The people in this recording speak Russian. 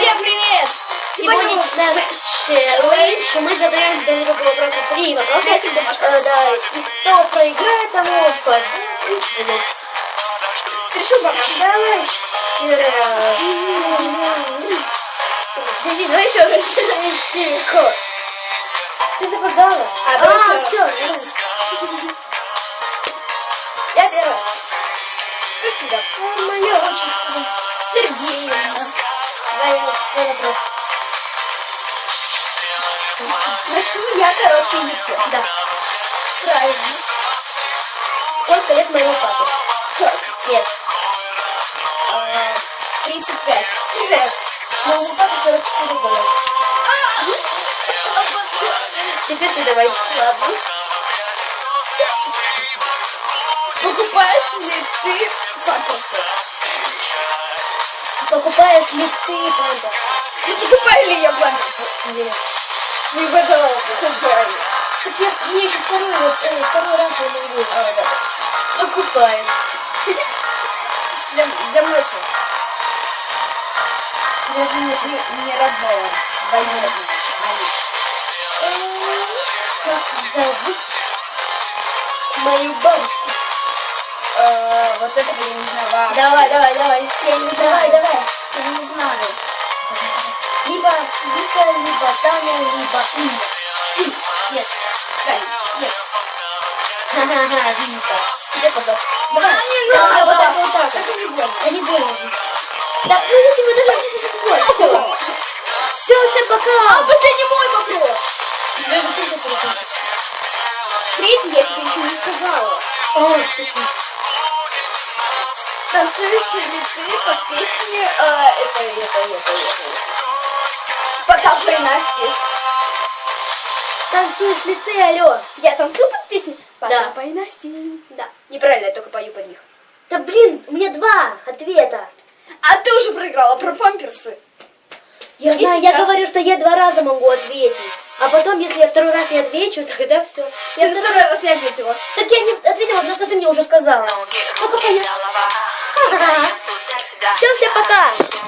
Всем привет! Сегодня наш челлендж. Мы задаем друг другу вопросы. Три вопроса. Э, Да, и кто проиграет, тому? Ты решил бабушку? Давай. Подожди, давай еще раз. Тихо. Ты запоздала? А, давай еще раз. Я первая. Как всегда. Мое отчество. Вопрос. Ношу я короткие юбки. Да. Правильно. Сколько лет папе? Сорок. Нет. А, 35. Привет. Моему папе 44 года. Теперь ты давай. Ладно. Покупаешь ли ты памперсы? Покупаешь ли ты? Не покупаю ли я памперсы? Нет. Не угадала. Покупаю. Так я еще второй, вот, э, второй раз я не вижу. А, да. Покупаем. Для, для младшего. Даже не, не, не родного. Двоюродного. Как зовут мою бабушку? Э, вот это я не знаю. Ва. Давай, давай, давай. Я не Давай, знаю. давай. Я не знаю. Либо Вика, либо Таня, либо Инна. Ин. Нет. Правильно. Нет. Ха-ха-ха, Вика. Тебе потом. Давай. А, Давай, вот так, вот так. Так не больно. Да не больно. Да, ну если вы даже не больно. Все, всем пока. А, последний мой вопрос. Даже ты. Третий я тебе еще не сказала. О, слушай. Танцуешь ли ты под песни э, это, это, это, это. Покажи Насте. Танцуешь ли ты, алло? Я танцую под песни? Да. И Насти. Да. Неправильно, я только пою под них. Да блин, у меня два ответа. А ты уже проиграла про памперсы. Я И знаю, я сейчас? говорю, что я два раза могу ответить. А потом, если я второй раз не отвечу, тогда все. Я Я второй раз не ответила. Так я не ответила, потому что ты мне уже сказала. Ну, пока я... Все, всем пока.